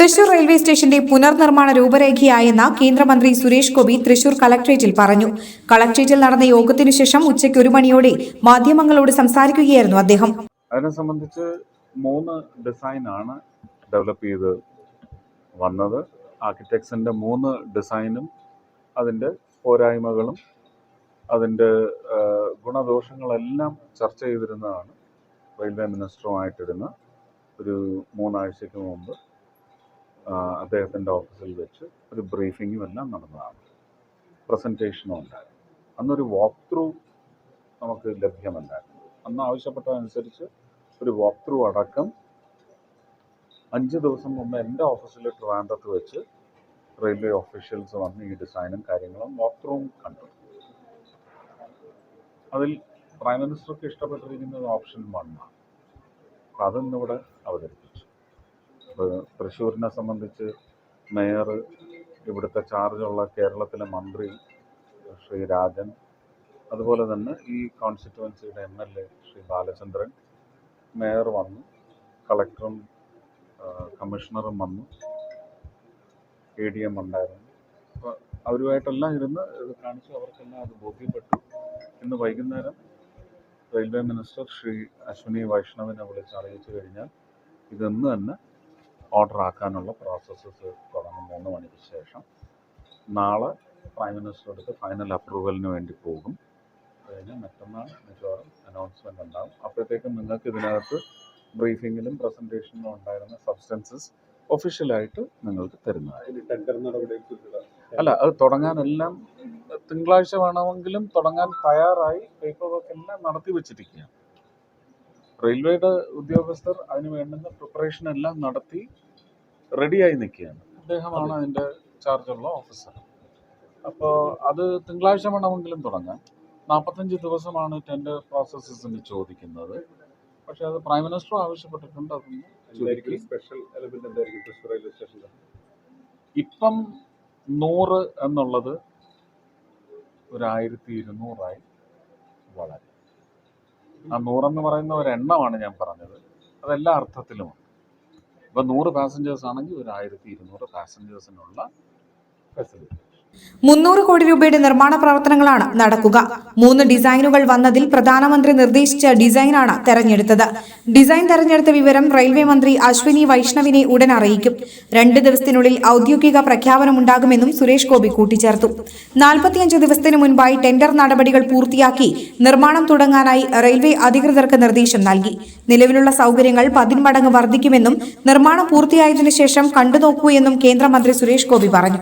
Thrissur railway സ്റ്റേഷന്റെ പുനർനിർമ്മാണ രൂപരേഖയായെന്ന കേന്ദ്രമന്ത്രി സുരേഷ് ഗോപി തൃശൂർ കളക്ട്രേറ്റിൽ പറഞ്ഞു. കളക്ട്രേറ്റിൽ നടന്ന യോഗത്തിനു ശേഷം ഉച്ചയ്ക്ക് ഒരു മണിയോടെ മാധ്യമങ്ങളോട് സംസാരിക്കുകയായിരുന്നു അദ്ദേഹം. അതിനെ സംബന്ധിച്ച് മൂന്ന് ഡിസൈനാണ് ഡെവലപ്പ് ചെയ്ത് വന്നത്. ആർക്കിടെക്ട്സിന്റെ മൂന്ന് ഡിസൈനും അതിന്റെ പോരായ്മകളും അതിന്റെ ഗുണദോഷങ്ങളെല്ലാം ചർച്ച ചെയ്തിരുന്നതാണ് റെയിൽവേ മിനിസ്റ്ററുമായിട്ടിരുന്ന ഒരു മൂന്നാഴ്ചയ്ക്ക് മുമ്പ്. അദ്ദേഹത്തിന്റെ ഓഫീസിൽ വെച്ച് ഒരു ബ്രീഫിങ്ങും എല്ലാം നടന്നതാണ്. പ്രസന്റേഷനും ഉണ്ടായിരുന്നു. അന്നൊരു വാക്ക് ത്രൂ നമുക്ക് ലഭ്യമല്ലായിരുന്നു. അന്ന് ആവശ്യപ്പെട്ടതനുസരിച്ച് ഒരു വാക്ക് ത്രൂ അടക്കം അഞ്ച് ദിവസം മുമ്പ് എന്റെ ഓഫീസിൽ ട്രിവാൻഡ്രത്ത് വെച്ച് റെയിൽവേ ഓഫീഷ്യൽസ് വന്ന് ഈ ഡിസൈനും കാര്യങ്ങളും വാക്ക് ത്രൂവും കണ്ടു. അതിൽ പ്രൈം മിനിസ്റ്റർക്ക് ഇഷ്ടപ്പെട്ടിരിക്കുന്നത് ഓപ്ഷൻ വണ്ണാണ് അപ്പം അതിന്നിവിടെ അവതരിപ്പിച്ചു. തൃശ്ശൂരിനെ സംബന്ധിച്ച് മേയർ ഇവിടുത്തെ ചാർജുള്ള കേരളത്തിലെ മന്ത്രി ശ്രീ രാജൻ അതുപോലെ തന്നെ ഈ കോൺസ്റ്റിറ്റുവൻസിയുടെ M L A Shri Balachandran mayor വന്നു കളക്ടറും കമ്മീഷണറും വന്നു എ ഡി എം ഉണ്ടായിരുന്നു. അപ്പോൾ അവരുമായിട്ടെല്ലാം ഇരുന്ന് ഇത് കാണിച്ചു അവർക്കെല്ലാം അത് ബോധ്യപ്പെട്ടു. ഇന്ന് വൈകുന്നേരം റെയിൽവേ മിനിസ്റ്റർ ശ്രീ അശ്വിനി വൈഷ്ണവിനെ വിളിച്ച് അറിയിച്ചു കഴിഞ്ഞാൽ ഇതെന്ന് തന്നെ ഓർഡർ ആക്കാനുള്ള പ്രോസസ്സസ് തുടങ്ങും മൂന്ന് മണിക്ക് ശേഷം. നാളെ പ്രൈം മിനിസ്റ്റർ അടുത്ത് ഫൈനൽ അപ്രൂവലിന് വേണ്ടി പോകും. കഴിഞ്ഞ് മറ്റന്നാൾ മിക്കവാറും അനൗൺസ്മെന്റ് ഉണ്ടാകും അപ്പോഴത്തേക്കും നിങ്ങൾക്ക് ഇതിനകത്ത് ബ്രീഫിങ്ങിലും പ്രസന്റേഷനിലും ഉണ്ടായിരുന്ന സബ്സ്റ്റൻസസ് ഒഫീഷ്യലായിട്ട് നിങ്ങൾക്ക് തരുന്നതാണ്. അല്ല അത് തുടങ്ങാനെല്ലാം തിങ്കളാഴ്ച വേണമെങ്കിലും തുടങ്ങാൻ തയ്യാറായി. പേപ്പർ വർക്ക് എല്ലാം നടത്തി വെച്ചിരിക്കുകയാണ്. റെയിൽവേയുടെ ഉദ്യോഗസ്ഥർ അതിന് വേണ്ടുന്ന പ്രിപ്പറേഷൻ എല്ലാം നടത്തി റെഡിയായി നിൽക്കുകയാണ്. അദ്ദേഹമാണ് അതിന്റെ ചാർജുള്ള ഓഫീസർ അപ്പോൾ അത് തിങ്കളാഴ്ച വേണമെങ്കിലും തുടങ്ങാം. നാൽപ്പത്തഞ്ച് ദിവസമാണ് ടെൻഡർ പ്രോസസ്സസിന് ചോദിക്കുന്നത്. പക്ഷേ അത് പ്രൈം മിനിസ്റ്റർ ആവശ്യപ്പെട്ടിട്ടുണ്ട് അതൊന്ന് സ്പെഷ്യൽ എലമെന്റ് എന്തായിരിക്കും തൃശ്ശൂർ റെയിൽവേ സ്റ്റേഷനിൽ ഇപ്പം നൂറ് എന്നുള്ളത് ഒരു ആയിരത്തി ഇരുന്നൂറായി വളരും. ആ നൂറെന്ന് പറയുന്ന ഒരു എണ്ണമാണ് ഞാൻ പറഞ്ഞത്. അതെല്ലാ അർത്ഥത്തിലുമുണ്ട് ഇപ്പം നൂറ് പാസഞ്ചേഴ്സ് ആണെങ്കിൽ ഒരു ആയിരത്തി ഇരുന്നൂറ് പാസഞ്ചേഴ്സിനുള്ള ഫെസിലിറ്റി മുന്നൂറ് കോടി രൂപയുടെ നിർമ്മാണ പ്രവർത്തനങ്ങളാണ് നടക്കുക. മൂന്ന് ഡിസൈനുകൾ വന്നതിൽ പ്രധാനമന്ത്രി നിർദ്ദേശിച്ച ഡിസൈനാണ് തെരഞ്ഞെടുത്തത്. ഡിസൈൻ തെരഞ്ഞെടുത്ത വിവരം റെയിൽവേ മന്ത്രി അശ്വിനി വൈഷ്ണവിനെ ഉടൻ അറിയിക്കും. രണ്ട് ദിവസത്തിനുള്ളിൽ ഔദ്യോഗിക പ്രഖ്യാപനമുണ്ടാകുമെന്നും സുരേഷ് ഗോപി കൂട്ടിച്ചേർത്തു. നാൽപ്പത്തിയഞ്ച് ദിവസത്തിനു മുൻപായി ടെൻഡർ നടപടികൾ പൂർത്തിയാക്കി നിർമ്മാണം തുടങ്ങാനായി റെയിൽവേ അധികൃതർക്ക് നിർദ്ദേശം നൽകി. നിലവിലുള്ള സൗകര്യങ്ങൾ പതിന്മടങ്ങ് വർദ്ധിക്കുമെന്നും നിർമ്മാണം പൂർത്തിയായതിനു ശേഷം കണ്ടുനോക്കൂ എന്നും കേന്ദ്രമന്ത്രി സുരേഷ് ഗോപി പറഞ്ഞു.